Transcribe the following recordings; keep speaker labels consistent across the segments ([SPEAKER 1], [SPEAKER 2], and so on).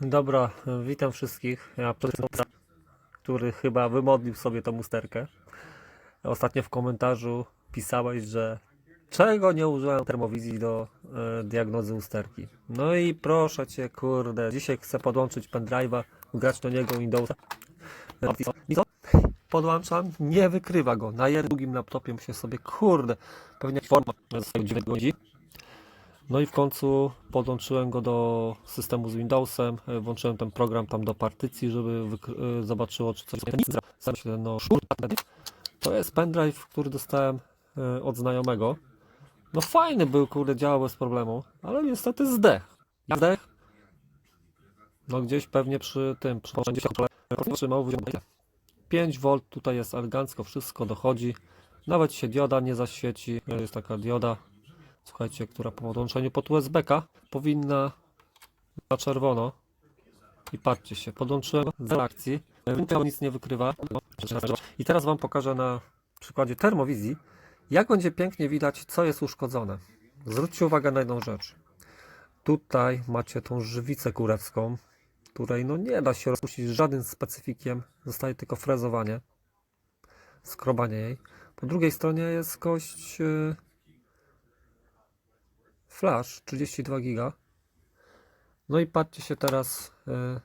[SPEAKER 1] Dobra, witam wszystkich. Ja który chyba wymodlił sobie tą usterkę. Ostatnio w komentarzu pisałeś, że czego nie użyłem termowizji do e, diagnozy usterki. No i proszę cię, kurde, dzisiaj chcę podłączyć pendrive'a, grać do niego Windowsa. Podłączam, nie wykrywa go. Na drugim laptopie myślę sobie, kurde, pewnie forma zostaje 9 godzin. No i w końcu podłączyłem go do systemu z Windowsem, e, włączyłem ten program tam do partycji, żeby e, zobaczyło, czy coś jest. No. To jest pendrive, który dostałem e, od znajomego. No fajny był, kurde, działał bez problemu, ale niestety zdech. Zdech. No gdzieś pewnie przy tym, przy trzymał wyciągnięcie. 5 V tutaj jest elegancko, wszystko dochodzi. Nawet się dioda nie zaświeci. Jest taka dioda, słuchajcie, która po podłączeniu pod USB-ka powinna na czerwono. I patrzcie się, podłączyłem z reakcji, nic nie wykrywa. I teraz Wam pokażę na przykładzie termowizji, jak będzie pięknie widać, co jest uszkodzone. Zwróćcie uwagę na jedną rzecz. Tutaj macie tą żywicę kurewską, której no nie da się rozpuścić żadnym specyfikiem, zostaje tylko frezowanie, skrobanie jej. Po drugiej stronie jest kość yy, flash 32 giga. No i patrzcie się teraz,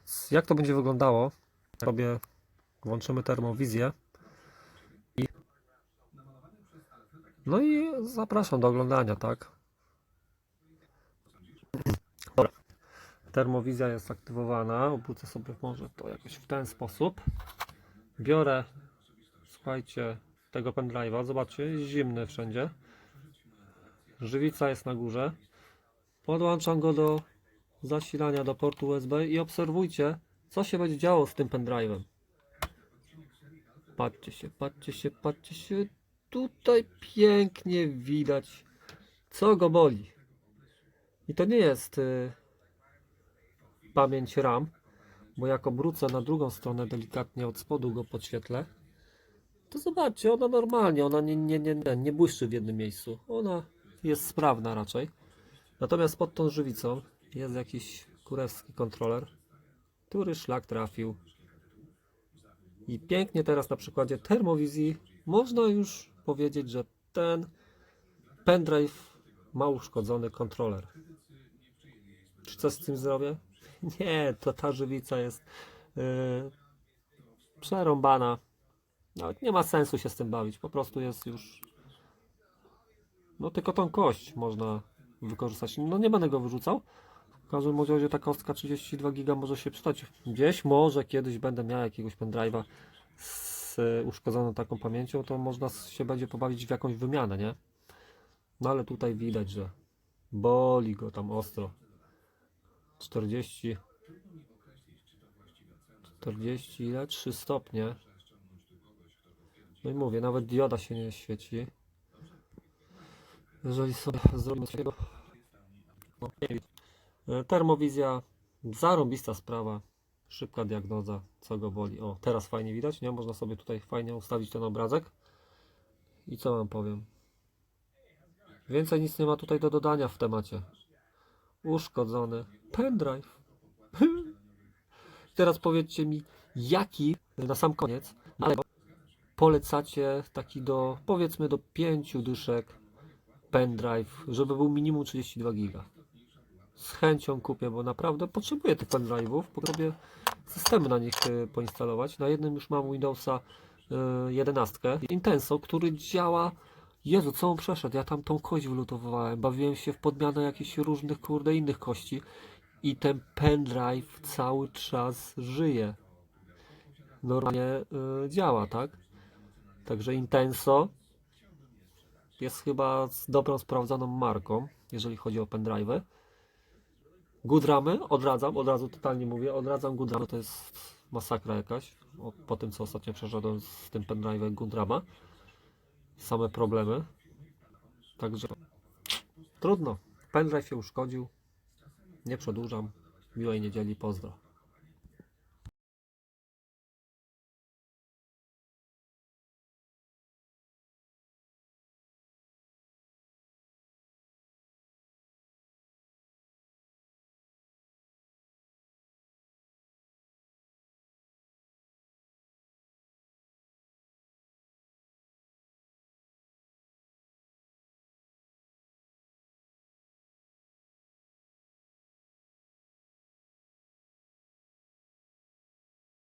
[SPEAKER 1] s- jak to będzie wyglądało. Sobie włączymy termowizję. I... No i zapraszam do oglądania, tak? Dobra. Termowizja jest aktywowana. Obrócę sobie może to jakoś w ten sposób. Biorę, słuchajcie, tego pendrive'a. Zobaczcie, jest zimny wszędzie. Żywica jest na górze. Podłączam go do zasilania do portu USB i obserwujcie, co się będzie działo z tym pendrive'em. Patrzcie się, patrzcie się, patrzcie się. Tutaj pięknie widać, co go boli. I to nie jest y, pamięć RAM, bo jak obrócę na drugą stronę delikatnie od spodu go podświetlę, to zobaczcie, ona normalnie, ona nie, nie, nie, nie, błyszczy w jednym miejscu. Ona jest sprawna raczej. Natomiast pod tą żywicą jest jakiś kurewski kontroler, który szlak trafił. I pięknie teraz na przykładzie termowizji można już powiedzieć, że ten pendrive ma uszkodzony kontroler. Czy coś z tym zrobię? Nie, to ta żywica jest yy, przerąbana. Nawet nie ma sensu się z tym bawić. Po prostu jest już. No tylko tą kość można wykorzystać. No nie będę go wyrzucał. W każdym razie ta kostka 32 giga może się przydać. Gdzieś może kiedyś będę miał jakiegoś pendrive'a z e, uszkodzoną taką pamięcią, to można się będzie pobawić w jakąś wymianę, nie? No ale tutaj widać, że boli go tam ostro. 40 40 ile? 3 stopnie. No i mówię, nawet dioda się nie świeci. Jeżeli sobie zrobimy takiego no. E, termowizja, zarąbista sprawa, szybka diagnoza, co go boli. O, teraz fajnie widać, nie? Można sobie tutaj fajnie ustawić ten obrazek. I co wam powiem? Więcej nic nie ma tutaj do dodania w temacie. Uszkodzony pendrive. Teraz powiedzcie mi, jaki na sam koniec, ale polecacie taki do, powiedzmy do 5 dyszek pendrive, żeby był minimum 32 giga. Z chęcią kupię, bo naprawdę potrzebuję tych pendrive'ów, bo sobie systemy na nich y, poinstalować. Na jednym już mam Windowsa y, 11 Intenso, który działa Jezu, co on przeszedł? Ja tam tą kość wylutowałem, bawiłem się w podmianę jakichś różnych, kurde, innych kości i ten pendrive cały czas żyje. Normalnie y, działa, tak? Także Intenso jest chyba z dobrą, sprawdzoną marką, jeżeli chodzi o pendrive'y. Goodramy odradzam, od razu totalnie mówię, odradzam Goodramy, to jest masakra jakaś, po tym co ostatnio przeszedłem z tym pendrive'em Goodrama same problemy. Także trudno. Pendrive się uszkodził. Nie przedłużam. Miłej niedzieli, pozdro.